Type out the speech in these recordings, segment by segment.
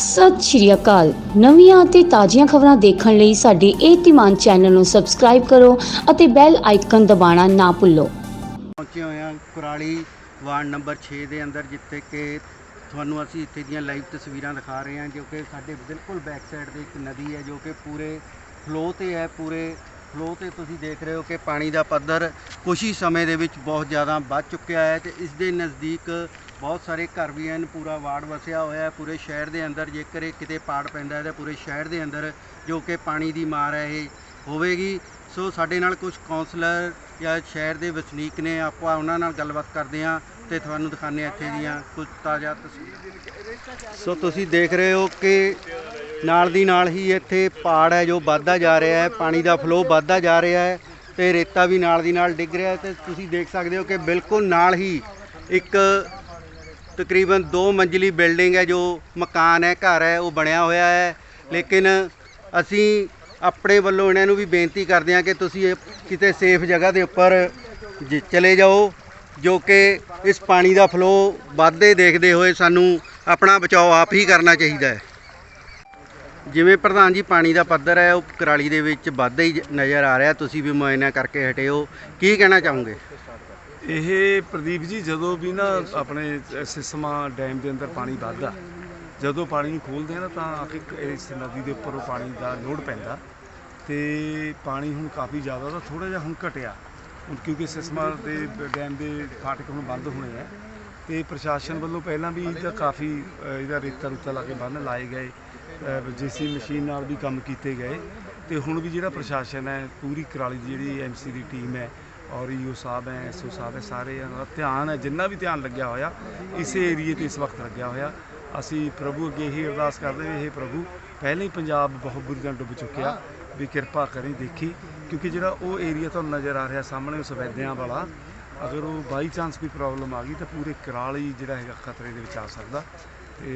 ਸਤਿ ਸ਼੍ਰੀ ਅਕਾਲ। ਨਵੀਆਂ ਅਤੇ ਤਾਜ਼ੀਆਂ ਖਬਰਾਂ ਦੇਖਣ ਲਈ ਸਾਡੇ ਇਹ ਤਿਮਾਨ ਚੈਨਲ ਨੂੰ ਸਬਸਕ੍ਰਾਈਬ ਕਰੋ ਅਤੇ ਬੈਲ ਆਈਕਨ ਦਬਾਉਣਾ ਨਾ ਭੁੱਲੋ। ਪਹੁੰਚੇ ਹੋਏ ਹਾਂ ਕੁਰਾਲੀ ਵਾਰਡ ਨੰਬਰ 6 ਦੇ ਅੰਦਰ, ਜਿੱਥੇ ਕਿ ਤੁਹਾਨੂੰ ਅਸੀਂ ਇੱਥੇ ਦੀਆਂ ਲਾਈਵ ਤਸਵੀਰਾਂ ਦਿਖਾ ਰਹੇ ਹਾਂ, ਜੋ ਕਿ ਸਾਡੇ ਬਿਲਕੁਲ ਬੈਕ ਸਾਈਡ ਤੇ ਇੱਕ ਨਦੀ ਹੈ, ਜੋ ਕਿ ਪੂਰੇ ਫਲੋ ਤੇ ਹੈ, ਪੂਰੇ ਫਲੋ ਤੇ ਤੁਸੀਂ ਦੇਖ ਰਹੇ ਹੋ ਕਿ ਪਾਣੀ ਦਾ ਪੱਧਰ ਕੁਛ ਹੀ ਸਮੇਂ ਦੇ ਵਿੱਚ ਬਹੁਤ ਜ਼ਿਆਦਾ ਵੱਧ ਚੁੱਕਿਆ ਹੈ ਤੇ ਇਸ ਦੇ ਨਜ਼ਦੀਕ ਬਹੁਤ ਸਾਰੇ ਘਰ ਵੀ ਹਨ, ਪੂਰਾ ਵਾਰਡ ਵਸਿਆ ਹੋਇਆ ਹੈ, ਪੂਰੇ ਸ਼ਹਿਰ ਦੇ ਅੰਦਰ ਜੇਕਰ ਇਹ ਕਿਤੇ ਪਾੜ ਪੈਂਦਾ ਹੈ ਤਾਂ ਪੂਰੇ ਸ਼ਹਿਰ ਦੇ ਅੰਦਰ ਜੋ ਕਿ ਪਾਣੀ ਦੀ ਮਾਰ ਹੈ ਇਹ ਹੋਵੇਗੀ। ਸੋ ਸਾਡੇ ਨਾਲ ਕੁਝ ਕਾਉਂਸਲਰ ਜਾਂ ਸ਼ਹਿਰ ਦੇ ਵਸਨੀਕ ਨੇ, ਆਪਾਂ ਉਹਨਾਂ ਨਾਲ ਗੱਲਬਾਤ ਕਰਦੇ ਹਾਂ ਤੇ ਤੁਹਾਨੂੰ ਦਿਖਾਉਂਦੇ ਹਾਂ ਇੱਥੇ ਦੀਆਂ ਕੁਝ ਤਾਜ਼ਾ ਤਸਵੀਰਾਂ। ਸੋ ਤੁਸੀਂ ਦੇਖ ਰਹੇ ਹੋ ਕਿ ਨਾਲ ਦੀ ਨਾਲ ਹੀ ਇੱਥੇ ਪਾੜ ਹੈ ਜੋ ਵੱਧਦਾ ਜਾ ਰਿਹਾ ਹੈ, ਪਾਣੀ ਦਾ ਫਲੋ ਵੱਧਦਾ ਜਾ ਰਿਹਾ ਹੈ ਤੇ ਰੇਤਾ ਵੀ ਨਾਲ ਦੀ ਨਾਲ ਡਿੱਗ ਰਿਹਾ ਹੈ ਤੇ ਤੁਸੀਂ ਦੇਖ ਸਕਦੇ ਹੋ ਕਿ ਬਿਲਕੁਲ ਨਾਲ ਹੀ ਇੱਕ ਤਕਰੀਬਨ 2 ਮੰਜ਼ਲੀ ਬਿਲਡਿੰਗ ਹੈ ਜੋ ਮਕਾਨ ਹੈ, ਘਰ ਹੈ, ਉਹ ਬਣਿਆ ਹੋਇਆ ਹੈ। ਲੇਕਿਨ ਅਸੀਂ ਆਪਣੇ ਵੱਲੋਂ ਇਹਨਾਂ ਨੂੰ ਵੀ ਬੇਨਤੀ ਕਰਦੇ ਹਾਂ ਕਿ ਤੁਸੀਂ ਕਿਤੇ ਸੇਫ ਜਗ੍ਹਾ ਦੇ ਉੱਪਰ ਜ- ਚਲੇ ਜਾਓ, ਜੋ ਕਿ ਇਸ ਪਾਣੀ ਦਾ ਫਲੋ ਵੱਧਦੇ ਦੇਖਦੇ ਹੋਏ ਸਾਨੂੰ ਆਪਣਾ ਬਚਾਓ ਆਪ ਹੀ ਕਰਨਾ ਚਾਹੀਦਾ ਹੈ। ਜਿਵੇਂ ਪ੍ਰਧਾਨ ਜੀ, ਪਾਣੀ ਦਾ ਪੱਧਰ ਹੈ, ਉਹ ਕਰਾਲੀ ਦੇ ਵਿੱਚ ਵੱਧਦਾ ਹੀ ਨਜ਼ਰ ਆ ਰਿਹਾ। ਤੁਸੀਂ ਵੀ ਮੁਆਇਨਾ ਕਰਕੇ ਹਟੇ ਕੀ ਕਹਿਣਾ ਚਾਹੋਗੇ? ਇਹ ਪ੍ਰਦੀਪ ਜੀ, ਜਦੋਂ ਵੀ ਨਾ ਆਪਣੇ ਸਿਸਮਾ ਡੈਮ ਦੇ ਅੰਦਰ ਪਾਣੀ ਵੱਧਦਾ, ਜਦੋਂ ਪਾਣੀ ਨੂੰ ਖੋਲਦੇ ਆ ਨਾ, ਤਾਂ ਆ ਕੇ, ਇਸ ਨਦੀ ਦੇ ਉੱਪਰ ਉਹ ਪਾਣੀ ਦਾ ਲੋਡ ਪੈਂਦਾ। ਤੇ ਪਾਣੀ ਹੁਣ ਕਾਫੀ ਜ਼ਿਆਦਾ ਤਾਂ ਥੋੜਾ ਜਿਹਾ ਹੁਣ ਘਟਿਆ। ਹੁਣ ਕਿਉਂਕਿ ਸਿਸਮਾ ਦੇ ਡੈਮ ਦੇ ਫਾਟਕ ਹੁਣ ਬੰਦ ਹੋਣੇ ਆ। ਤੇ ਪ੍ਰਸ਼ਾਸਨ ਵੱਲੋਂ ਪਹਿਲਾਂ ਵੀ ਇਹਦਾ ਕਾਫੀ ਇਹਦਾ ਰੇਤਾ ਰੁੱਤਾ ਲਾ ਕੇ ਬੰਨ ਲਾਏ ਗਏ। ਜੀਸੀ ਮਸ਼ੀਨ ਨਾਲ ਵੀ ਕੰਮ ਕੀਤੇ ਗਏ ਤੇ ਹੁਣ ਵੀ ਜਿਹੜਾ ਪ੍ਰਸ਼ਾਸਨ ਹੈ, ਪੂਰੀ ਕਰਾਲੀ ਦੀ ਜਿਹੜੀ ਐਮਸੀ ਦੀ ਟੀਮ ਹੈ ਔਰ ਈਓ ਸਾਹਿਬ ਹੈ ਐਸਓ ਸਾਹਿਬ ਹੈ, ਸਾਰੇ ਦਾ ਧਿਆਨ ਹੈ, ਜਿੰਨਾ ਵੀ ਧਿਆਨ ਲੱਗਿਆ ਹੋਇਆ, ਇਸੇ ਏਰੀਏ ਤੇ ਇਸ ਵਕਤ ਲੱਗਿਆ ਹੋਇਆ। ਅਸੀਂ ਪ੍ਰਭੂ ਅੱਗੇ ਇਹੀ ਅਰਦਾਸ ਕਰਦੇ ਹਾਂ ਇਹ ਪ੍ਰਭੂ, ਪਹਿਲਾਂ ਹੀ ਪੰਜਾਬ ਬਹੁਤ ਬੁਰੀ ਤਰ੍ਹਾਂ ਡੁੱਬ ਚੁੱਕਿਆ, ਵੀ ਕਿਰਪਾ ਕਰੀ ਦੇਖੀ, ਕਿਉਂਕਿ ਜਿਹੜਾ ਉਹ ਏਰੀਆ ਤੁਹਾਨੂੰ ਨਜ਼ਰ ਆ ਰਿਹਾ ਸਾਹਮਣੇ ਉਸ ਵੈਦਿਆਂ ਵਾਲਾ, ਅਗਰ ਉਹ ਬਾਈ ਚਾਂਸ ਕੋਈ ਪ੍ਰੋਬਲਮ ਆ ਗਈ ਤਾਂ ਪੂਰੇ ਕਰਾਲੀ ਜਿਹੜਾ ਹੈਗਾ ਖਤਰੇ ਦੇ ਵਿੱਚ ਆ ਸਕਦਾ। ਤੇ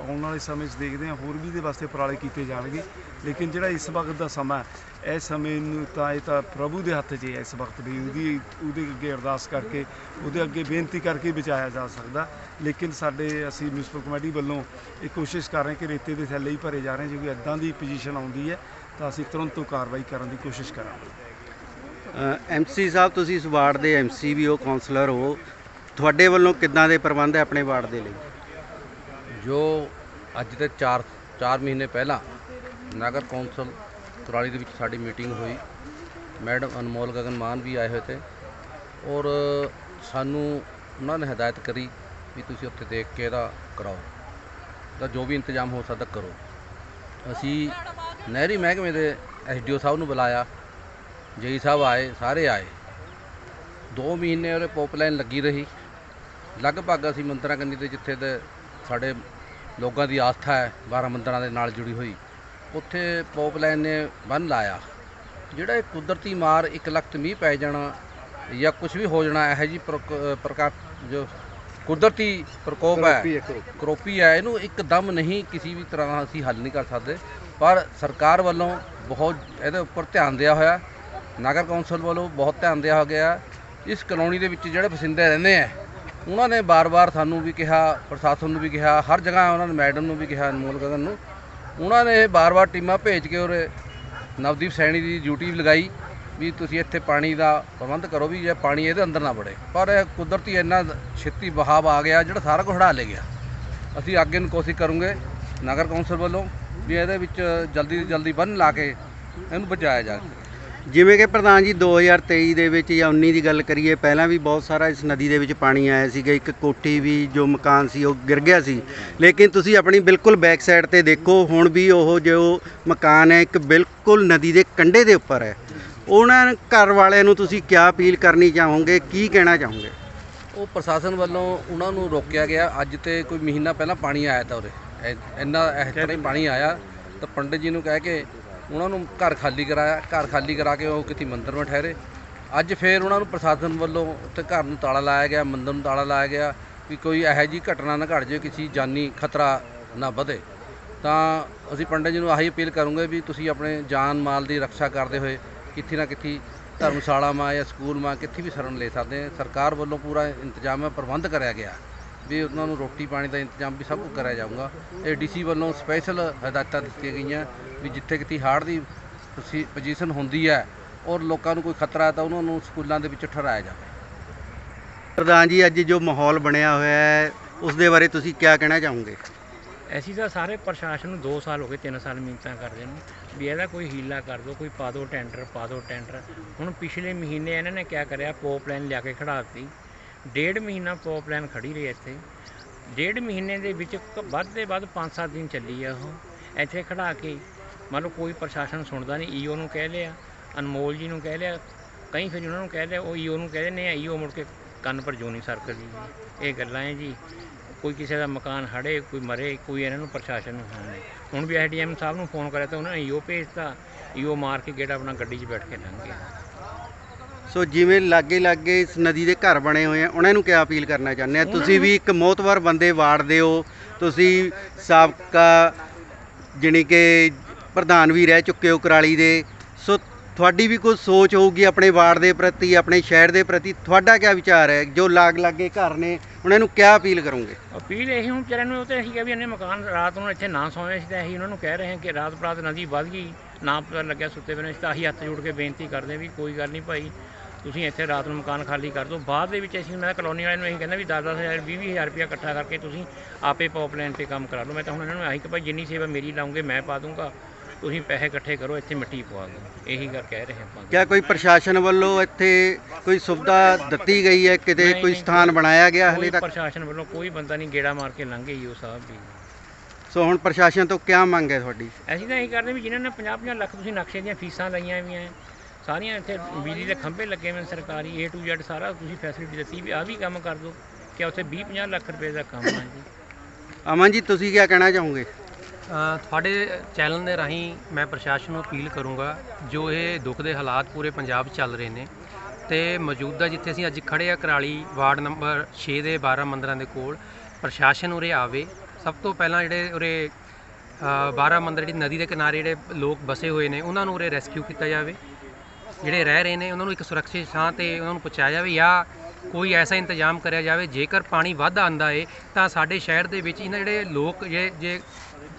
ਆਉਣ ਵਾਲੇ ਸਮੇਂ 'ਚ ਦੇਖਦੇ ਹਾਂ ਹੋਰ ਵੀ ਇਹਦੇ ਵਾਸਤੇ ਉਪਰਾਲੇ ਕੀਤੇ ਜਾਣਗੇ। ਲੇਕਿਨ ਜਿਹੜਾ ਇਸ ਵਕਤ ਦਾ ਸਮਾਂ ਹੈ, ਇਹ ਸਮੇਂ ਨੂੰ ਤਾਂ ਇਹ ਤਾਂ ਪ੍ਰਭੂ ਦੇ ਹੱਥ 'ਚ ਹੈ ਇਸ ਵਕਤ ਵੀ। ਉਹਦੀ ਉਹਦੇ ਅੱਗੇ ਅਰਦਾਸ ਕਰਕੇ ਉਹਦੇ ਅੱਗੇ ਬੇਨਤੀ ਕਰਕੇ ਬਚਾਇਆ ਜਾ ਸਕਦਾ। ਲੇਕਿਨ ਸਾਡੇ ਅਸੀਂ ਮਿਊਨਿਸਪਲ ਕਮੇਟੀ ਵੱਲੋਂ ਇਹ ਕੋਸ਼ਿਸ਼ ਕਰ ਰਹੇ ਕਿ ਰੇਤੇ ਦੇ ਥੱਲੇ ਹੀ ਭਰੇ ਜਾ ਰਹੇ ਕਿਉਂਕਿ ਇਦਾਂ ਦੀ ਪੋਜੀਸ਼ਨ ਆਉਂਦੀ ਹੈ। ਤਾਂ ਅਸੀਂ ਤੁਰੰਤ ਕਾਰਵਾਈ ਕਰਨ ਦੀ ਕੋਸ਼ਿਸ਼ ਕਰਾਂਗੇ। ਐਮਸੀ ਸਾਹਿਬ ਤੁਸੀਂ ਇਸ ਵਾਰਡ ਦੇ ਐਮਸੀ ਵੀ ਹੋ ਕਾਉਂਸਲਰ ਹੋ। ਤੁਹਾਡੇ ਵੱਲੋਂ ਕਿੱਦਾਂ ਦੇ ਪ੍ਰਬੰਧ ਹੈ ਆਪਣੇ ਵਾਰਡ ਦੇ ਲਈ? ਜੋ ਅੱਜ ਦੇ 4 4 ਮਹੀਨੇ ਪਹਿਲਾਂ ਨਗਰ ਕੌਂਸਲ ਕੁਰਾਲੀ ਦੇ ਵਿੱਚ ਸਾਡੀ ਮੀਟਿੰਗ ਹੋਈ। ਮੈਡਮ ਅਨਮੋਲ ਗਗਨ ਮਾਨ ਵੀ ਆਏ ਹੋਏ ਤੇ ਔਰ ਸਾਨੂੰ ਉਹਨਾਂ ਨੇ ਹਦਾਇਤ ਕਰੀ ਵੀ ਤੁਸੀਂ ਉੱਥੇ ਦੇਖ ਕੇ ਇਹਦਾ ਕਰਾਓ ਤਾਂ ਜੋ ਵੀ ਇੰਤਜ਼ਾਮ ਹੋ ਸਕਦਾ ਕਰੋ। ਅਸੀਂ ਨਹਿਰੀ ਮਹਿਕਮੇ ਦੇ ਐਸਡੀਓ ਸਾਹਿਬ ਨੂੰ ਬੁਲਾਇਆ, ਜੇਈ ਸਾਹਿਬ ਆਏ, ਸਾਰੇ ਆਏ। 2 ਮਹੀਨੇ ਉਹਦੇ ਪੋਪਲਾਈਨ ਲੱਗੀ ਰਹੀ। ਲਗਭਗ ਅਸੀਂ ਮੰਤਰਾਂ ਕੰਨੀ ਤੇ ਜਿੱਥੇ ਦੇ ਸਾਡੇ ਲੋਕਾਂ ਦੀ ਆਸਥਾ ਹੈ 12 ਮੰਦਰਾਂ ਦੇ ਨਾਲ ਜੁੜੀ ਹੋਈ। ਉੱਥੇ ਪੌਪਲਾਈਨ ਨੇ ਬੰਨ ਲਾਇਆ। ਜਿਹੜਾ ਇਹ ਕੁਦਰਤੀ ਮਾਰ ਇੱਕ ਲੱਖ ਮੀਂਹ ਪੈ ਜਾਣਾ ਜਾਂ ਕੁਝ ਵੀ ਹੋ ਜਾਣਾ ਇਹੋ ਜੀ ਪ੍ਰਕਾਰ ਜੋ ਕੁਦਰਤੀ ਪ੍ਰਕੋਪ ਹੈ ਕਰੋਪੀ ਹੈ ਇਹਨੂੰ ਇੱਕਦਮ ਨਹੀਂ ਕਿਸੇ ਵੀ ਤਰ੍ਹਾਂ ਨਾਲ ਅਸੀਂ ਹੱਲ ਨਹੀਂ ਕਰ ਸਕਦੇ। ਪਰ ਸਰਕਾਰ ਵੱਲੋਂ ਬਹੁਤ ਇਹਦੇ ਉੱਪਰ ਧਿਆਨ ਦਿਆ ਹੋਇਆ। ਨਗਰ ਕੌਂਸਲ ਵੱਲੋਂ ਬਹੁਤ ਧਿਆਨ ਦਿਆ ਗਿਆ। ਇਸ ਕਲੋਨੀ ਦੇ ਵਿੱਚ ਜਿਹੜੇ ਵਸਿੰਦੇ ਰਹਿੰਦੇ ਆ ਉਹਨਾਂ ਨੇ ਬਾਰ-ਬਾਰ ਸਾਨੂੰ ਵੀ ਕਿਹਾ, ਪ੍ਰਸ਼ਾਸਨ ਨੂੰ ਵੀ ਕਿਹਾ, ਹਰ ਜਗ੍ਹਾ ਉਹਨਾਂ ਨੇ ਮੈਡਮ ਨੂੰ ਵੀ ਕਿਹਾ, ਅਨਮੋਲ ਗਗਨ ਨੂੰ। ਉਹਨਾਂ ਨੇ ਬਾਰ-ਬਾਰ ਟੀਮਾਂ ਭੇਜ ਕੇ ਉਰੇ ਨਵਦੀਪ ਸੈਣੀ ਦੀ ਡਿਊਟੀ ਲਗਾਈ ਵੀ ਤੁਸੀਂ ਇੱਥੇ ਪਾਣੀ ਦਾ ਪ੍ਰਬੰਧ ਕਰੋ ਵੀ ਇਹ ਪਾਣੀ ਇਹਦੇ ਅੰਦਰ ਨਾ ਵੜੇ। ਪਰ ਇਹ ਕੁਦਰਤੀ ਇੰਨਾ ਛੇਤੀ ਬਹਾਵ ਆ ਗਿਆ, ਜਿਹੜਾ ਸਾਰਾ ਕੁਝ ਹੜਾ ਲੈ ਗਿਆ। ਅਸੀਂ ਅੱਗੇ ਨੂੰ ਕੋਸ਼ਿਸ਼ ਕਰੂੰਗੇ, ਨਗਰ ਕੌਂਸਲ ਵੱਲੋਂ ਵੀ ਇਹਦੇ ਵਿੱਚ ਜਲਦੀ ਤੋਂ ਜਲਦੀ ਬੰਨ ਲਾ ਕੇ ਇਹਨੂੰ ਬਚਾਇਆ ਜਾਵੇ। ਜਿਵੇਂ ਕਿ ਪ੍ਰਧਾਨ ਜੀ 2023 ਦੇ ਵਿੱਚ ਜਾਂ 19 ਦੀ ਗੱਲ ਕਰੀਏ, ਪਹਿਲਾਂ ਵੀ ਬਹੁਤ ਸਾਰਾ ਇਸ ਨਦੀ ਦੇ ਵਿੱਚ ਪਾਣੀ ਆਇਆ ਸੀਗਾ। ਇੱਕ ਕੋਠੀ ਵੀ, ਜੋ ਮਕਾਨ ਸੀ, ਉਹ ਗਿਰ ਗਿਆ ਸੀ। ਲੇਕਿਨ ਤੁਸੀਂ ਆਪਣੀ ਬਿਲਕੁਲ ਬੈਕ ਸਾਈਡ ਤੇ ਦੇਖੋ, ਹੁਣ ਵੀ ਉਹ ਜੋ ਮਕਾਨ ਹੈ, ਇੱਕ ਬਿਲਕੁਲ ਨਦੀ ਦੇ ਕੰਢੇ ਦੇ ਉੱਪਰ ਹੈ। ਉਹਨਾਂ ਘਰ ਵਾਲਿਆਂ ਨੂੰ ਤੁਸੀਂ ਕੀ ਅਪੀਲ ਕਰਨੀ ਚਾਹੋਗੇ? ਕੀ ਕਹਿਣਾ ਚਾਹੋਗੇ? ਉਹ ਪ੍ਰਸ਼ਾਸਨ ਵੱਲੋਂ ਉਹਨਾਂ ਨੂੰ ਰੋਕਿਆ ਗਿਆ। ਅੱਜ ਤੇ ਕੋਈ ਮਹੀਨਾ ਪਹਿਲਾਂ ਪਾਣੀ ਆਇਆ ਤਾਂ ਉਰੇ। ਇੰਨਾ ਇਸ ਤਰ੍ਹਾਂ ਹੀ ਪਾਣੀ ਆਇਆ। ਤਾਂ ਪੰਡਿਤ ਜੀ ਨੂੰ ਕਹਿ ਕੇ ਉਹਨਾਂ ਨੂੰ ਘਰ ਖਾਲੀ ਕਰਾਇਆ, ਘਰ ਖਾਲੀ ਕਰਾ ਕੇ ਉਹ ਕਿਤੇ ਮੰਦਰ ਵਿੱਚ ਠਹਿਰੇ। ਅੱਜ ਫੇਰ ਉਹਨਾਂ ਨੂੰ ਪ੍ਰਸ਼ਾਸਨ ਵੱਲੋਂ ਉੱਥੇ ਘਰ ਨੂੰ ਤਾਲਾ ਲਾਇਆ ਗਿਆ, ਮੰਦਰ ਨੂੰ ਤਾਲਾ ਲਾਇਆ ਗਿਆ ਵੀ ਕੋਈ ਇਹੋ ਜਿਹੀ ਘਟਨਾ ਨਾ ਘਟ ਜਾਵੇ, ਕਿਸੇ ਜਾਨੀ ਖਤਰਾ ਨਾ ਵਧੇ। ਤਾਂ ਅਸੀਂ ਪੰਡਿਤ ਜੀ ਨੂੰ ਆਹੀ ਅਪੀਲ ਕਰੂੰਗੇ ਵੀ ਤੁਸੀਂ ਆਪਣੇ ਜਾਨ ਮਾਲ ਦੀ ਰੱਖਿਆ ਕਰਦੇ ਹੋਏ ਕਿੱਥੇ ਨਾ ਕਿੱਥੇ ਧਰਮਸ਼ਾਲਾ ਮਾ ਜਾਂ ਸਕੂਲ ਮਾ ਕਿੱਥੇ ਵੀ ਸ਼ਰਨ ਲੈ ਸਕਦੇ ਸਰਕਾਰ ਵੱਲੋਂ ਪੂਰਾ ਇੰਤਜ਼ਾਮ ਹੈ, ਪ੍ਰਬੰਧ ਕਰਿਆ ਗਿਆ। ਵੀ ਉਹਨਾਂ ਨੂੰ ਰੋਟੀ ਪਾਣੀ ਦਾ ਇੰਤਜ਼ਾਮ ਵੀ ਸਭ ਕੁਝ ਕਰਿਆ ਜਾਊਗਾ। ਇਹ ਡੀਸੀ ਵੱਲੋਂ ਸਪੈਸ਼ਲ ਹਦਾਇਤਾਂ ਦਿੱਤੀਆਂ ਗਈਆਂ ਵੀ ਜਿੱਥੇ ਕਿਤੇ ਹੜ੍ਹ ਦੀ ਪੋਜੀਸ਼ਨ ਹੁੰਦੀ ਹੈ ਔਰ ਲੋਕਾਂ ਨੂੰ ਕੋਈ ਖਤਰਾ ਹੈ ਤਾਂ ਉਹਨਾਂ ਨੂੰ ਸਕੂਲਾਂ ਦੇ ਵਿੱਚ ਠਹਿਰਾਇਆ ਜਾਵੇ। ਪ੍ਰਧਾਨ ਜੀ ਅੱਜ ਜੋ ਮਾਹੌਲ ਬਣਿਆ ਹੋਇਆ ਹੈ ਉਸ ਦੇ ਬਾਰੇ ਤੁਸੀਂ ਕੀ ਕਹਿਣਾ ਚਾਹੋਗੇ? ਅਸੀਂ ਤਾਂ ਸਾਰੇ ਪ੍ਰਸ਼ਾਸਨ ਨੂੰ 2 ਸਾਲ ਹੋ ਗਏ 3 ਸਾਲ ਮਿੰਤਾਂ ਕਰਦੇ ਨੂੰ ਵੀ ਇਹਦਾ ਕੋਈ ਹੀਲਾ ਕਰ ਦਿਓ ਕੋਈ ਪਾ ਦਿਓ ਟੈਂਡਰ ਪਾ ਦਿਓ ਟੈਂਡਰ। ਹੁਣ ਪਿਛਲੇ ਮਹੀਨੇ ਇਹਨਾਂ ਨੇ ਕਿਆ ਕਰਿਆ ਪੋਪ ਲਾਈਨ ਲਿਆ ਕੇ ਖੜਾ ਦਿੱਤੀ। ਡੇਢ ਮਹੀਨਾ ਪੋਪ ਲਾਈਨ ਖੜੀ ਰਹੀ ਇੱਥੇ। ਡੇਢ ਮਹੀਨੇ ਦੇ ਵਿੱਚ ਕ- ਵੱਧ ਦੇ ਵੱਧ 5-7 ਦਿਨ ਚੱਲੀ ਆ ਉਹ। ਇੱਥੇ ਖੜਾ ਕੇ ਮੰਨ ਲਓ ਕੋਈ ਪ੍ਰਸ਼ਾਸਨ ਸੁਣਦਾ ਨਹੀਂ ਈਓ ਨੂੰ ਕਹਿ ਲਿਆ, ਅਨਮੋਲ ਜੀ ਨੂੰ ਕਹਿ ਲਿਆ, ਕਈ ਫਿਰ ਉਹਨਾਂ ਨੂੰ ਕਹਿ ਲਿਆ, ਉਹ ਈਓ ਨੂੰ ਕਹਿ ਦਿੰਦੇ ਈਓ ਮੁੜ ਕੇ ਕੰਨ ਪਰ ਜੋਨੀ ਸਰਕਲ ਜੀ ਇਹ ਗੱਲਾਂ ਹੈ ਜੀ। ਕੋਈ ਕਿਸੇ ਦਾ ਮਕਾਨ ਹੜੇ, ਕੋਈ ਮਰੇ, ਕੋਈ ਇਹਨਾਂ ਨੂੰ ਪ੍ਰਸ਼ਾਸਨ ਨੂੰ ਫੋਨ ਹੁਣ ਵੀ ਐਸਡੀਐਮ ਸਾਹਿਬ ਨੂੰ ਫੋਨ ਕਰਿਆ ਤਾਂ ਉਹਨਾਂ ਨੇ ਈਓ ਭੇਜਤਾ। ਈਓ ਮਾਰ ਕੇ ਗੇੜਾ ਆਪਣਾ ਗੱਡੀ 'ਚ ਬੈਠ ਕੇ ਲੰਘ ਗਿਆ। ਸੋ ਜਿਵੇਂ ਲਾਗੇ ਲਾਗੇ ਇਸ ਨਦੀ ਦੇ ਘਰ ਬਣੇ ਹੋਏ ਆ ਉਹਨਾਂ ਨੂੰ ਕੀ ਅਪੀਲ ਕਰਨਾ ਚਾਹੁੰਦੇ ਆ? ਤੁਸੀਂ ਵੀ ਇੱਕ ਮੋਤਵਰ ਬੰਦੇ ਵਾਰਡਦੇ ਹੋ ਤੁਸੀਂ ਸਾਬਕਾ ਜਾਣੀ ਕਿ ਪ੍ਰਧਾਨ ਵੀ ਰਹਿ ਚੁੱਕੇ ਹੋ ਕੁਰਾਲੀ ਦੇ। ਸੋ ਤੁਹਾਡੀ ਵੀ ਕੋਈ ਸੋਚ ਹੋਊਗੀ ਆਪਣੇ ਵਾਰਡ ਦੇ ਪ੍ਰਤੀ ਆਪਣੇ ਸ਼ਹਿਰ ਦੇ ਪ੍ਰਤੀ? ਤੁਹਾਡਾ ਕੀ ਵਿਚਾਰ ਹੈ? ਜੋ ਲਾਗ ਲਾਗੇ ਘਰ ਨੇ ਉਹਨਾਂ ਨੂੰ ਕੀ ਅਪੀਲ ਕਰੋਗੇ? ਅਪੀਲ ਇਹੀ ਹੁਣ ਵਿਚਾਰਿਆਂ ਨੂੰ ਤੇ ਅਸੀਂ ਕਿਹਾ ਵੀ ਇਹਨੇ ਮਕਾਨ ਰਾਤ ਨੂੰ ਇੱਥੇ ਨਾ ਸੌਵੇਂ ਅਸੀਂ ਤਾਂ ਇਹੀ ਉਹਨਾਂ ਨੂੰ ਕਹਿ ਰਹੇ ਹਾਂ ਕਿ ਰਾਤ ਬਰਾਤ ਨਦੀ ਵੱਧ ਗਈ ਨਾ ਪਤਾ ਲੱਗਿਆ ਸੁੱਤੇ ਪਏ ਨੇ ਅਸੀਂ ਤਾਂ ਆਹੀ ਹੱਥ ਜੋੜ ਕੇ ਬੇਨਤੀ ਕਰਦੇ ਹਾਂ ਵੀ ਕੋਈ ਗੱਲ ਨਹੀਂ ਭਾਈ ਤੁਸੀਂ ਇੱਥੇ ਰਾਤ ਨੂੰ ਮਕਾਨ ਖਾਲੀ ਕਰ ਦਿਓ। ਬਾਅਦ ਦੇ ਵਿੱਚ ਅਸੀਂ ਮੈਂ ਕਲੋਨੀ ਵਾਲਿਆਂ ਨੂੰ ਇਹੀ ਕਹਿੰਦਾ ਵੀ 10-10000 20-20000 ਰੁਪਇਆ ਇਕੱਠਾ ਕਰਕੇ ਤੁਸੀਂ ਆਪੇ ਪਾਈਪਲਾਈਨ ਤੇ ਕੰਮ ਕਰਾ ਲਓ। ਮੈਂ ਤਾਂ ਹੁਣ ਇਹਨਾਂ ਨੂੰ ਆਹੀ ਕਿ ਭਾਈ ਜਿੰਨੀ ਸੇਵਾ ਮੇਰੀ ਲਾਉਂਗੇ ਮੈਂ ਪਾ ਦੂੰਗਾ। ਤੁਸੀਂ ਪੈਸੇ ਇਕੱਠੇ ਕਰੋ ਇੱਥੇ ਮਿੱਟੀ ਪਵਾ ਦਿਓ। ਇਹੀ ਗੱਲ ਕਹਿ ਰਹੇ ਹਾਂ ਆਪਾਂ। ਕਿਆ ਕੋਈ ਪ੍ਰਸ਼ਾਸਨ ਵੱਲੋਂ ਇੱਥੇ ਕੋਈ ਸੁਵਿਧਾ ਦਿੱਤੀ ਗਈ ਹੈ? ਕਿਤੇ ਕੋਈ ਸਥਾਨ ਬਣਾਇਆ ਗਿਆ ਹਲੇ ਤੱਕ? ਪ੍ਰਸ਼ਾਸਨ ਵੱਲੋਂ ਕੋਈ ਬੰਦਾ ਨਹੀਂ ਗੇੜਾ ਮਾਰ ਕੇ ਲੰਘੇ ਈਓ ਸਾਹਿਬ ਵੀ। ਸੋ ਹੁਣ ਪ੍ਰਸ਼ਾਸਨ ਤੋਂ ਕੀ ਮੰਗ ਹੈ ਤੁਹਾਡੀ? ਅਸੀਂ ਤਾਂ ਇਹੀ ਕਰਦੇ ਵੀ ਜਿਨ੍ਹਾਂ ਨੇ 50-50 ਲੱਖ ਤੁਸੀਂ ਨਕਸ਼ੇ ਦੀਆਂ ਫੀਸਾਂ ਲਈਆਂ ਵੀ ਐ ਸਾਰੀਆਂ ਇੱਥੇ ਬਿਜਲੀ ਦੇ ਖੰਭੇ ਲੱਗੇ ਹੋਏ ਨੇ ਸਰਕਾਰੀ A to Z ਸਾਰਾ ਤੁਸੀਂ ਫੈਸਿਲਿਟੀ ਦਿੱਤੀ ਵੀ ਆ ਵੀ ਕੰਮ ਕਰ ਦਿਓ ਕਿ ਉੱਥੇ 20-50 ਲੱਖ ਰੁਪਏ ਦਾ ਕੰਮ ਹੈ ਜੀ। ਅਮਨ ਜੀ ਤੁਸੀਂ ਕੀ ਕਹਿਣਾ ਚਾਹੋਗੇ? ਤੁਹਾਡੇ ਚੈਨਲ ਦੇ ਰਾਹੀਂ ਮੈਂ ਪ੍ਰਸ਼ਾਸਨ ਨੂੰ ਅਪੀਲ ਕਰੂੰਗਾ ਜੋ ਇਹ ਦੁੱਖ ਦੇ ਹਾਲਾਤ ਪੂਰੇ ਪੰਜਾਬ 'ਚ ਚੱਲ ਰਹੇ ਨੇ ਤੇ ਮੌਜੂਦਾ ਜਿੱਥੇ ਅਸੀਂ ਅੱਜ ਖੜੇ ਆ ਕਰਾਲੀ ਵਾਰਡ ਨੰਬਰ 6 ਦੇ 12 ਮੰਦਰਾਂ ਦੇ ਕੋਲ ਪ੍ਰਸ਼ਾਸਨ ਉਰੇ ਆਵੇ। ਸਭ ਤੋਂ ਪਹਿਲਾਂ ਜਿਹੜੇ ਉਰੇ ਅ, 12 ਮੰਦਰ ਜਿਹੜੀ ਨਦੀ ਦੇ ਕਿਨਾਰੇ ਜਿਹੜੇ ਲੋਕ ਬਸੇ ਹੋਏ ਨੇ ਉਹਨਾਂ ਨੂੰ ਉਰੇ ਰੈਸਕਿਊ ਕੀਤਾ ਜਾਵੇ। ਜਿਹੜੇ ਰਹਿ ਰਹੇ ਨੇ ਉਹਨਾਂ ਨੂੰ ਇੱਕ ਸੁਰੱਖਿਅਤ ਥਾਂ ਤੇ ਉਹਨਾਂ ਨੂੰ ਪਹੁੰਚਾਇਆ ਜਾਵੇ ਜਾਂ ਕੋਈ ਐਸਾ ਇੰਤਜ਼ਾਮ ਕਰਿਆ ਜਾਵੇ ਜੇਕਰ ਪਾਣੀ ਵੱਧ ਆਂਦਾ ਏ ਤਾਂ ਸਾਡੇ ਸ਼ਹਿਰ ਦੇ ਵਿੱਚ ਇਹਨਾਂ ਜਿਹੜੇ ਲੋਕ ਜੇ ਜੇ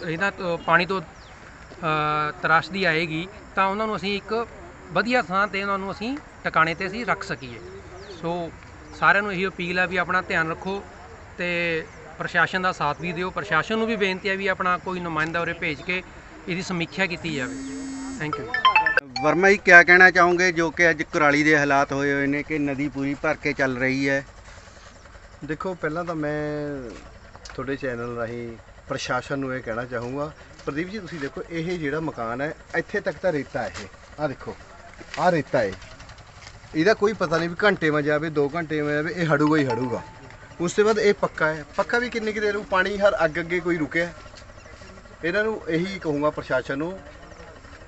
ਇਹਨਾਂ ਤੋਂ ਪਾਣੀ ਤੋਂ ਅ, ਤਰਾਸ਼ਦੀ ਆਏਗੀ ਤਾਂ ਉਹਨਾਂ ਨੂੰ ਅਸੀਂ ਇੱਕ ਵਧੀਆ ਥਾਂ ਤੇ ਉਹਨਾਂ ਨੂੰ ਅਸੀਂ ਟਿਕਾਣੇ ਤੇ ਅਸੀਂ ਰੱਖ ਸਕੀਏ। ਸੋ ਸਾਰਿਆਂ ਨੂੰ ਇਹੀ ਅਪੀਲ ਆ ਵੀ ਆਪਣਾ ਧਿਆਨ ਰੱਖੋ ਤੇ ਪ੍ਰਸ਼ਾਸਨ ਦਾ ਸਾਥ ਵੀ ਦਿਓ। ਪ੍ਰਸ਼ਾਸਨ ਨੂੰ ਵੀ ਬੇਨਤੀ ਹੈ ਵੀ ਆਪਣਾ ਕੋਈ ਨੁਮਾਇੰਦਾ ਉਰੇ ਭੇਜ ਕੇ ਇਹਦੀ ਸਮੀਖਿਆ ਕੀਤੀ ਜਾਵੇ। ਥੈਂਕ ਯੂ ਵਰਮਾ ਜੀ, ਕਿਆ ਕਹਿਣਾ ਚਾਹੋਗੇ ਜੋ ਕਿ ਅੱਜ ਕੁਰਾਲੀ ਦੇ ਹਾਲਾਤ ਹੋਏ ਹੋਏ ਨੇ ਕਿ ਨਦੀ ਪੂਰੀ ਭਰ ਕੇ ਚੱਲ ਰਹੀ ਹੈ? ਦੇਖੋ, ਪਹਿਲਾਂ ਤਾਂ ਮੈਂ ਤੁਹਾਡੇ ਚੈਨਲ ਰਾਹੀਂ ਪ੍ਰਸ਼ਾਸਨ ਨੂੰ ਇਹ ਕਹਿਣਾ ਚਾਹੂੰਗਾ, ਪ੍ਰਦੀਪ ਜੀ, ਤੁਸੀਂ ਦੇਖੋ, ਇਹ ਜਿਹੜਾ ਮਕਾਨ ਹੈ, ਇੱਥੇ ਤੱਕ ਤਾਂ ਰੇਤਾ ਹੈ ਇਹ। ਆ ਦੇਖੋ ਆ ਰੇਤਾ ਹੈ। ਇਹਦਾ ਕੋਈ ਪਤਾ ਨਹੀਂ ਵੀ ਘੰਟੇ ਮਾ ਜਾਵੇ 2 ਘੰਟੇ ਮਾ ਜਾਵੇ, ਇਹ ਹੜੂਗਾ ਹੀ ਹੜੂਗਾ। ਉਸ ਤੋਂ ਬਾਅਦ ਇਹ ਪੱਕਾ ਹੈ। ਪੱਕਾ ਵੀ ਕਿੰਨੀ ਕਿ ਦੇਰ ਨੂੰ ਪਾਣੀ ਹਰ ਅੱਗ ਅੱਗੇ ਕੋਈ ਰੁਕਿਆ? ਇਹਨਾਂ ਨੂੰ ਇਹੀ ਕਹੂੰਗਾ ਪ੍ਰਸ਼ਾਸਨ ਨੂੰ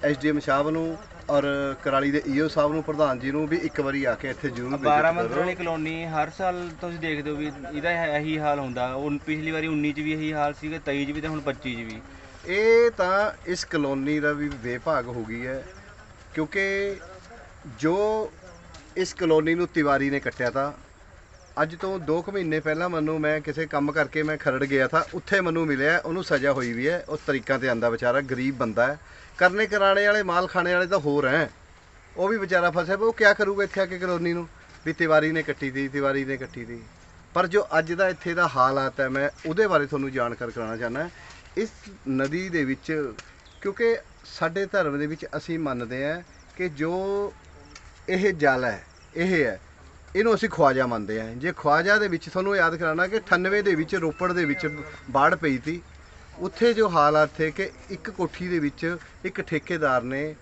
ਐਸਡੀਐਮ ਸਾਹਿਬ ਨੂੰ ਔਰ ਕਰਾਲੀ ਦੇ ਈਓ ਸਾਹਿਬ ਨੂੰ ਪ੍ਰਧਾਨ ਜੀ ਨੂੰ ਵੀ ਇੱਕ ਵਾਰੀ ਆ ਕੇ ਇੱਥੇ ਜ਼ਰੂਰ visit 12 ਕਰੋ। ਮੰਦਰਾਂ ਕਲੋਨੀ ਹਰ ਸਾਲ ਤੁਸੀਂ ਦੇਖਦੇ ਹੋ ਵੀ ਇਹਦਾ ਇਹ- ਹਾਲ ਹੁੰਦਾ ਉਹ ਪਿਛਲੀ ਵਾਰੀ 19 ਚ ਵੀ ਇਹੀ ਹਾਲ ਸੀਗਾ 23 ਚ ਵੀ ਤੇ ਹੁਣ 25 ਚ ਵੀ ਇਹ ਤਾਂ ਇਸ ਕਲੋਨੀ ਦਾ ਵੀ ਬੇਭਾਗ ਹੋ ਗਈ ਹੈ ਕਿਉਂਕਿ ਜੋ ਇਸ ਕਲੋਨੀ ਨੂੰ ਤਿਵਾਰੀ ਨੇ ਕੱਟਿਆ ਤਾਂ ਅੱਜ ਤੋਂ 2 ਕੁ ਮਹੀਨੇ ਪਹਿਲਾਂ ਮੈਨੂੰ ਮੈਂ ਕਿਸੇ ਕੰਮ ਕਰਕੇ ਮੈਂ ਖਰੜ ਗਿਆ ਤਾਂ ਉੱਥੇ ਮੈਨੂੰ ਮਿਲਿਆ, ਉਹਨੂੰ ਸਜ਼ਾ ਹੋਈ ਵੀ ਹੈ, ਉਹ ਤਰੀਕਾਂ ਤੇ ਆਂਦਾ ਵਿਚਾਰਾ, ਗਰੀਬ ਬੰਦਾ ਹੈ। ਕਰਨੇ ਕਰਾਣੇ ਵਾਲੇ, ਮਾਲ ਖਾਣੇ ਵਾਲੇ ਤਾਂ ਹੋਰ ਹੈ। ਉਹ ਵੀ ਵਿਚਾਰਾ ਫਸਿਆ ਪਿਆ ਉਹ ਕੀ ਕਰੂਗਾ ਇੱਥੇ ਆ ਕੇ ਕਲੋਨੀ ਨੂੰ? ਵੀ ਤਿਵਾਰੀ ਨੇ ਕੱਟੀ ਦੀ, ਤਿਵਾਰੀ ਨੇ ਕੱਟੀ ਦੀ। ਪਰ ਜੋ ਅੱਜ ਦਾ ਇੱਥੇ ਦਾ ਹਾਲਾਤ ਹੈ, ਮੈਂ ਉਹਦੇ ਬਾਰੇ ਤੁਹਾਨੂੰ ਜਾਣਕਾਰੀ ਕਰਾਉਣਾ ਚਾਹੁੰਦਾ ਇਸ ਨਦੀ ਦੇ ਵਿੱਚ, ਕਿਉਂਕਿ ਸਾਡੇ ਧਰਮ ਦੇ ਵਿੱਚ ਅਸੀਂ ਮੰਨਦੇ ਹਾਂ ਕਿ ਜੋ ਇਹ ਜਲ ਹੈ, ਇਹ ਹੈ ਇਹਨੂੰ ਅਸੀਂ ਖਵਾਜਾ ਮੰਨਦੇ ਹਾਂ ਜੇ ਖਵਾਜਾ ਦੇ ਵਿੱਚ ਤੁਹਾਨੂੰ ਯਾਦ ਕਰਾਉਣਾ ਕਿ 98 ਦੇ ਵਿੱਚ ਰੋਪੜ ਦੇ ਵਿੱਚ ਬਾੜ ਪਈ ਸੀ, ਉੱਥੇ ਜੋ ਹਾਲਾਤ ਥੇ ਕਿ ਇੱਕ ਕੋਠੀ ਦੇ ਵਿੱਚ ਇੱਕ ਠੇਕੇਦਾਰ ਨੇ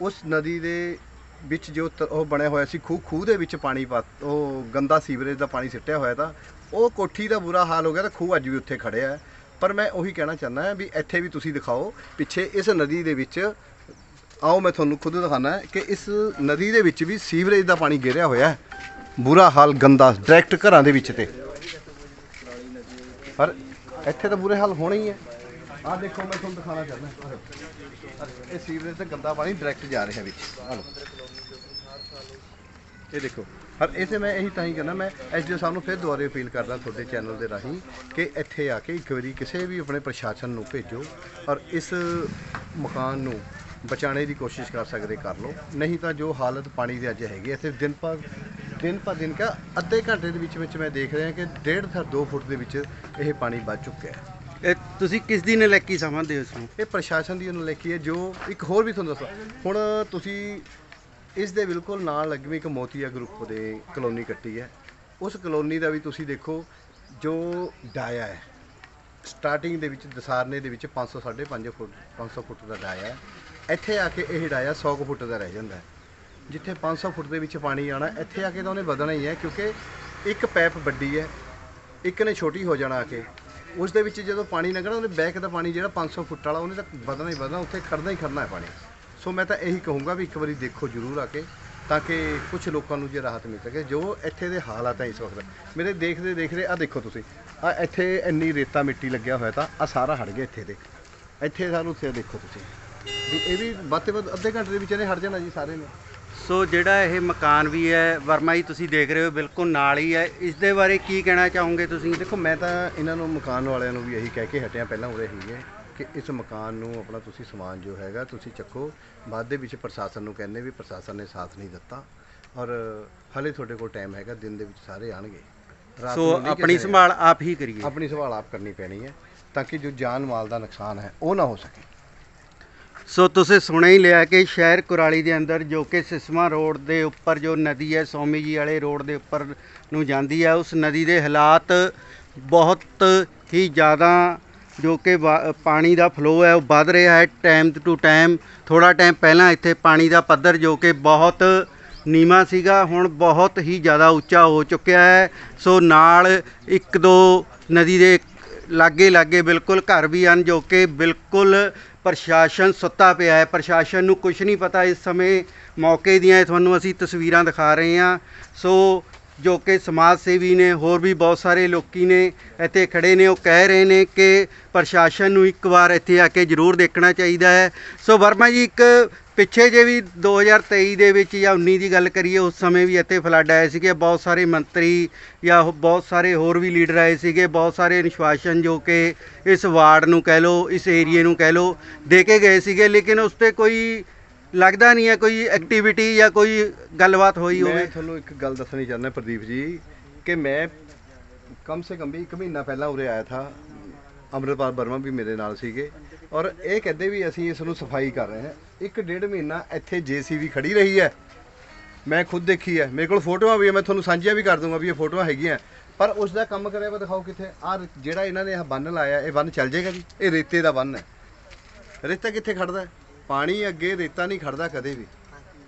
ਉਸ ਨਦੀ ਦੇ ਵਿੱਚ ਜੋ ਤ- ਉਹ ਬਣਿਆ ਹੋਇਆ ਸੀ, ਖੂਹ ਖੂਹ ਦੇ ਵਿੱਚ ਪਾਣੀ ਪਾ, ਉਹ ਗੰਦਾ ਸੀਵਰੇਜ ਦਾ ਪਾਣੀ ਸਿੱਟਿਆ ਹੋਇਆ ਤਾਂ, ਉਹ ਕੋਠੀ ਦਾ ਬੁਰਾ ਹਾਲ ਹੋ ਗਿਆ ਤਾਂ ਖੂਹ ਅੱਜ ਵੀ ਉੱਥੇ ਖੜਿਆ ਹੈ ਪਰ ਮੈਂ ਉਹੀ ਕਹਿਣਾ ਚਾਹੁੰਦਾ ਵੀ ਇੱਥੇ ਵੀ ਤੁਸੀਂ ਦਿਖਾਓ, ਪਿੱਛੇ ਇਸ ਨਦੀ ਦੇ ਵਿੱਚ, ਆਓ ਮੈਂ ਤੁਹਾਨੂੰ ਖੁਦ ਦਿਖਾਣਾ ਕਿ ਇਸ ਨਦੀ ਦੇ ਵਿੱਚ ਵੀ ਸੀਵਰੇਜ ਦਾ ਪਾਣੀ ਗਿਰਿਆ ਹੋਇਆ ਹੈ। ਬੁਰਾ ਹਾਲ ਗੰਦਾ ਡਾਇਰੈਕਟ ਘਰਾਂ ਦੇ ਵਿੱਚ ਤੇ। ਪਰ ਇੱਥੇ ਤਾਂ ਬੁਰੇ ਹਾਲ ਹੋਣੇ ਹੀ ਹੈ ਆਹ ਦੇਖੋ ਮੈਂ ਤੁਹਾਨੂੰ ਦਿਖਾਣਾ ਚਾਹੁੰਦਾ। ਆਹ ਇਹ ਸੀਵਰੇਜ ਤੇ ਗੰਦਾ ਪਾਣੀ ਡਾਇਰੈਕਟ ਜਾ ਰਿਹਾ ਵਿੱਚ। ਆਹ ਲਓ। ਇਹ ਦੇਖੋ। ਪਰ ਇਸੇ ਮੈਂ ਇਹੀ ਤਾਂ ਹੀ ਕਹਿੰਦਾ ਮੈਂ ਐਸਡੀਓ ਸਾਹਿਬ ਨੂੰ ਫਿਰ ਦੁਬਾਰੇ ਅਪੀਲ ਕਰਦਾ ਤੁਹਾਡੇ ਚੈਨਲ ਦੇ ਰਾਹੀਂ ਕਿ ਇੱਥੇ ਆ ਕੇ ਇੱਕ ਵਾਰੀ ਕਿਸੇ ਵੀ ਆਪਣੇ ਪ੍ਰਸ਼ਾਸਨ ਨੂੰ ਭੇਜੋ ਔਰ ਇਸ ਮਕਾਨ ਨੂੰ ਬਚਾਉਣੇ ਦੀ ਕੋਸ਼ਿਸ਼ ਕਰ ਸਕਦੇ ਕਰ ਲਓ। ਨਹੀਂ ਤਾਂ ਜੋ ਹਾਲਤ ਪਾਣੀ ਦੀ ਅੱਜ ਹੈਗੀ ਹੈ, ਇੱਥੇ ਦਿਨ ਭਰ ਦਿਨ ਪਰ ਦਿਨ ਕਾ ਅੱਧੇ ਘੰਟੇ ਦੇ ਵਿੱਚ ਵਿੱਚ ਮੈਂ ਦੇਖ ਰਿਹਾ ਕਿ ਡੇਢ ਤੋਂ 2 ਫੁੱਟ ਦੇ ਵਿੱਚ ਇਹ ਪਾਣੀ ਵੱਧ ਚੁੱਕਿਆ ਹੈ। ਇਹ ਤੁਸੀਂ ਕਿਸ ਦੀ ਨਲੈਕੀ ਸਮਝਦੇ ਹੋ ਇਸ ਨੂੰ? ਇਹ ਪ੍ਰਸ਼ਾਸਨ ਦੀ ਨਲੇਕੀ ਹੈ ਜੋ ਇੱਕ ਹੋਰ ਵੀ ਤੁਹਾਨੂੰ ਦੱਸਾਂ। ਹੁਣ ਤੁਸੀਂ ਇਸ ਦੇ ਬਿਲਕੁਲ ਨਾਲ ਲੱਗੀ ਇੱਕ ਮੋਤੀਆ ਗਰੁੱਪ ਦੇ ਕਲੋਨੀ ਕੱਟੀ ਹੈ। ਉਸ ਕਲੋਨੀ ਦਾ ਵੀ ਤੁਸੀਂ ਦੇਖੋ ਜੋ ਡਾਇਆ ਹੈ। ਸਟਾਰਟਿੰਗ ਦੇ ਵਿੱਚ ਦਸਾਰਨੇ ਦੇ ਵਿੱਚ 500 5.5 ਫੁੱਟ 500 ਫੁੱਟ ਦਾ ਡਾਇਆ ਹੈ। ਇੱਥੇ ਆ ਕੇ ਇਹ ਡਾਇਆ 100 ਕੁ ਫੁੱਟ ਦਾ ਰਹਿ ਜਾਂਦਾ ਹੈ। ਜਿੱਥੇ 500 ਫੁੱਟ ਦੇ ਵਿੱਚ ਪਾਣੀ ਆਣਾ ਇੱਥੇ ਆ ਕੇ ਤਾਂ ਉਹਨੇ ਵਧਣਾ ਹੀ ਹੈ, ਕਿਉਂਕਿ ਇੱਕ ਪੈਪ ਵੱਡੀ ਹੈ, ਇੱਕ ਨੇ ਛੋਟੀ ਹੋ ਜਾਣਾ ਆ ਕੇ। ਉਸ ਦੇ ਵਿੱਚ ਜਦੋਂ ਪਾਣੀ ਲੰਘਣਾ, ਉਹਨੇ ਬੈਕ ਦਾ ਪਾਣੀ ਜਿਹੜਾ 500 ਫੁੱਟ ਵਾਲਾ, ਉਹਨੇ ਤਾਂ ਵਧਣਾ ਹੀ ਵਧਣਾ, ਉੱਥੇ ਖੜਨਾ ਹੀ ਖੜਨਾ ਹੈ ਪਾਣੀ। ਸੋ ਮੈਂ ਤਾਂ ਇਹੀ ਕਹੂੰਗਾ ਵੀ ਇੱਕ ਵਾਰੀ ਦੇਖੋ ਜ਼ਰੂਰ ਆ ਕੇ, ਤਾਂ ਕਿ ਕੁਝ ਲੋਕਾਂ ਨੂੰ ਜੇ ਰਾਹਤ ਮਿਲ ਸਕੇ। ਜੋ ਇੱਥੇ ਦੇ ਹਾਲਾਤ ਹੈ ਇਸ ਵਕਤ, ਮੇਰੇ ਦੇਖਦੇ ਦੇਖਦੇ ਆ ਦੇਖੋ ਤੁਸੀਂ ਆ ਇੱਥੇ ਇੰਨੀ ਰੇਤਾ ਮਿੱਟੀ ਲੱਗਿਆ ਹੋਇਆ ਤਾਂ ਆ ਸਾਰਾ ਹਟ ਗਿਆ ਇੱਥੇ ਦੇ। ਇੱਥੇ ਸਾਨੂੰ ਉੱਥੇ ਦੇਖੋ ਤੁਸੀਂ, ਵੀ ਇਹ ਵੀ ਵੱਧ ਤੋਂ ਵੱਧ ਅੱਧੇ ਘੰਟੇ ਦੇ ਵਿੱਚ ਇਹਨੇ ਹਟ ਜਾਣਾ ਜੀ ਸਾਰੇ ਨੇ। ਸੋ ਜਿਹੜਾ ਇਹ ਮਕਾਨ ਵੀ ਹੈ ਵਰਮਾ ਜੀ ਤੁਸੀਂ ਦੇਖ ਰਹੇ ਹੋ ਬਿਲਕੁਲ ਨਾਲ ਹੀ ਹੈ। ਇਸ ਦੇ ਬਾਰੇ ਕੀ ਕਹਿਣਾ ਚਾਹੋਗੇ ਤੁਸੀਂ? ਦੇਖੋ ਮੈਂ ਤਾਂ ਇਹਨਾਂ ਨੂੰ ਮਕਾਨ ਵਾਲਿਆਂ ਨੂੰ ਵੀ ਇਹੀ ਕਹਿ ਕੇ ਹਟਿਆ ਪਹਿਲਾਂ ਉਰੇ ਹੀ ਹੈ ਕਿ ਇਸ ਮਕਾਨ ਨੂੰ ਆਪਣਾ ਤੁਸੀਂ ਸਮਾਨ ਜੋ ਹੈਗਾ ਤੁਸੀਂ ਚੱਕੋ। ਬਾਅਦ ਦੇ ਵਿੱਚ ਪ੍ਰਸ਼ਾਸਨ ਨੂੰ ਕਹਿੰਦੇ ਵੀ ਪ੍ਰਸ਼ਾਸਨ ਨੇ ਸਾਥ ਨਹੀਂ ਦਿੱਤਾ ਔਰ ਹਲੇ ਤੁਹਾਡੇ ਕੋਲ ਟਾਈਮ ਹੈਗਾ ਦਿਨ ਦੇ ਵਿੱਚ ਸਾਰੇ ਆਣਗੇ ਸੋ ਆਪਣੀ ਸੰਭਾਲ ਆਪ ਹੀ ਕਰੀਏ। ਆਪਣੀ ਸੰਭਾਲ ਆਪ ਕਰਨੀ ਪੈਣੀ ਹੈ ਤਾਂ ਕਿ ਜੋ ਜਾਨ ਮਾਲ ਦਾ ਨੁਕਸਾਨ ਹੈ ਉਹ ਨਾ ਹੋ ਸਕੇ। ਸੋ ਤੁਸੀਂ ਸੁਣਿਆ ਹੀ ਲਿਆ ਕਿ ਸ਼ਹਿਰ ਕੁਰਾਲੀ ਦੇ ਅੰਦਰ ਜੋ ਕਿ ਸਿਸਮਾ ਰੋਡ ਦੇ ਉੱਪਰ ਜੋ ਨਦੀ ਹੈ, ਸੌਮੀ ਜੀ ਵਾਲੇ ਰੋਡ ਦੇ ਉੱਪਰ ਨੂੰ ਜਾਂਦੀ ਹੈ, ਉਸ ਨਦੀ ਦੇ ਹਾਲਾਤ ਬਹੁਤ ਹੀ ਜ਼ਿਆਦਾ ਜੋ ਕਿ ਵਾ- ਪਾਣੀ ਦਾ ਫਲੋ ਹੈ, ਉਹ ਵੱਧ ਰਿਹਾ ਹੈ ਟਾਈਮ ਟੂ ਟਾਈਮ ਥੋੜਾ ਟਾਈਮ ਪਹਿਲਾਂ ਇੱਥੇ ਪਾਣੀ ਦਾ ਪੱਧਰ ਜੋ ਕਿ ਬਹੁਤ ਨੀਵਾਂ ਸੀਗਾ, ਹੁਣ ਬਹੁਤ ਹੀ ਜ਼ਿਆਦਾ ਉੱਚਾ ਹੋ ਚੁੱਕਿਆ ਹੈ। ਸੋ ਨਾਲ ਇੱਕ ਦੋ ਨਦੀ ਦੇ ਲਾਗੇ ਲਾਗੇ ਬਿਲਕੁਲ ਘਰ ਵੀ ਹਨ, ਜੋ ਕਿ ਬਿਲਕੁਲ ਪ੍ਰਸ਼ਾਸਨ ਸੁੱਤਾ ਪਿਆ ਹੈ। ਪ੍ਰਸ਼ਾਸਨ ਨੂੰ ਕੁਝ ਨਹੀਂ ਪਤਾ। ਇਸ ਸਮੇਂ ਮੌਕੇ ਦੀਆਂ ਤੁਹਾਨੂੰ ਅਸੀਂ ਤਸਵੀਰਾਂ ਦਿਖਾ ਰਹੇ ਹਾਂ। ਸੋ ਜੋ ਕਿ ਸਮਾਜ ਸੇਵੀ ਨੇ, ਹੋਰ ਵੀ ਬਹੁਤ ਸਾਰੇ ਲੋਕੀ ਨੇ ਇੱਥੇ ਖੜੇ ਨੇ। ਉਹ ਕਹਿ ਰਹੇ ਨੇ ਕਿ ਪ੍ਰਸ਼ਾਸਨ ਨੂੰ ਇੱਕ ਵਾਰ ਇੱਥੇ ਆ ਕੇ ਜ਼ਰੂਰ ਦੇਖਣਾ ਚਾਹੀਦਾ ਹੈ। ਸੋ ਵਰਮਾ ਜੀ, ਇੱਕ ਪਿੱਛੇ ਜੇ ਵੀ 2023 ਦੇ ਵਿੱਚ ਜਾਂ 19 ਦੀ ਗੱਲ ਕਰੀਏ, ਉਸ ਸਮੇਂ ਵੀ ਇੱਥੇ ਫਲੱਡ ਆਏ ਸੀਗੇ। ਬਹੁਤ ਸਾਰੇ ਮੰਤਰੀ ਜਾਂ ਹੋ- ਬਹੁਤ ਸਾਰੇ ਹੋਰ ਵੀ ਲੀਡਰ ਆਏ ਸੀਗੇ। ਬਹੁਤ ਸਾਰੇ ਨਿਸ਼ਵਾਸਨ ਜੋ ਕਿ ਇਸ ਵਾਰਡ ਨੂੰ ਕਹਿ ਲਓ, ਇਸ ਏਰੀਏ ਨੂੰ ਕਹਿ ਲਓ, ਦੇ ਕੇ ਗਏ ਸੀਗੇ। ਲੇਕਿਨ ਉਸ ਤੇ ਕੋਈ ਲੱਗਦਾ ਨਹੀਂ ਹੈ ਕੋਈ ਐਕਟੀਵਿਟੀ ਜਾਂ ਕੋਈ ਗੱਲਬਾਤ ਹੋਈ ਮੈਂ ਤੁਹਾਨੂੰ ਇੱਕ ਗੱਲ ਦੱਸਣੀ ਚਾਹੁੰਦਾ ਪ੍ਰਦੀਪ ਜੀ, ਕਿ ਮੈਂ ਕਮ ਸੇ ਕਮ ਵੀ ਇੱਕ ਮਹੀਨਾ ਪਹਿਲਾਂ ਉਰੇ ਆਇਆ ਥਾ। ਅਮਰਪਾਲ ਵਰਮਾ ਵੀ ਮੇਰੇ ਨਾਲ ਸੀਗੇ। ਔਰ ਇਹ ਕਹਿੰਦੇ ਵੀ ਅਸੀਂ ਇਸ ਨੂੰ ਸਫ਼ਾਈ ਕਰ ਰਹੇ ਹਾਂ। ਇੱਕ ਡੇਢ ਮਹੀਨਾ ਇੱਥੇ ਜੀਸੀਬੀ ਖੜੀ ਰਹੀ ਹੈ। ਮੈਂ ਖੁਦ ਦੇਖੀ ਹੈ। ਮੇਰੇ ਕੋਲ ਫੋਟੋਆਂ ਵੀ ਹੈ। ਮੈਂ ਤੁਹਾਨੂੰ ਸਾਂਝੀਆਂ ਵੀ ਕਰ ਦੂੰਗਾ ਵੀ ਇਹ ਫੋਟੋਆਂ ਹੈਗੀਆਂ। ਪਰ ਉਸ ਦਾ ਕੰਮ ਕਰਿਆ ਵਾ ਦਿਖਾਓ ਕਿੱਥੇ। ਆ ਜਿਹੜਾ ਇਹਨਾਂ ਨੇ ਇਹ ਬੰਨ ਲਾਇਆ ਇਹ ਬੰਨ ਚੱਲ ਜਾਏਗਾ ਜੀ। ਇਹ ਰੇਤੇ ਦਾ ਬੰਨ ਹੈ। ਰੇਤਾ ਕਿੱਥੇ ਖੜਦਾ ਹੈ? ਪਾਣੀ ਅੱਗੇ ਰੇਤਾ ਨਹੀਂ ਖੜਦਾ ਕਦੇ ਵੀ।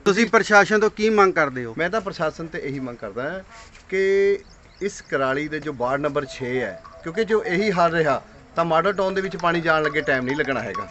ਤੁਸੀਂ ਪ੍ਰਸ਼ਾਸਨ ਤੋਂ ਕੀ ਮੰਗ ਕਰਦੇ ਹੋ? ਮੈਂ ਤਾਂ ਪ੍ਰਸ਼ਾਸਨ ਤੇ ਇਹੀ ਮੰਗ ਕਰਦਾ ਕਿ ਇਸ ਕਰਾਲੀ ਦੇ ਜੋ ਵਾਰਡ ਨੰਬਰ 6 ਹੈ ਕਿਉਂਕਿ ਜੋ ਇਹੀ ਹਾਲ ਰਿਹਾ ਤਾਂ ਮਾਡਲ ਟਾਊਨ ਦੇ ਵਿੱਚ ਪਾਣੀ ਜਾਣ ਲੱਗੇ ਟਾਈਮ ਨਹੀਂ ਲੱਗਣਾ ਹੈਗਾ।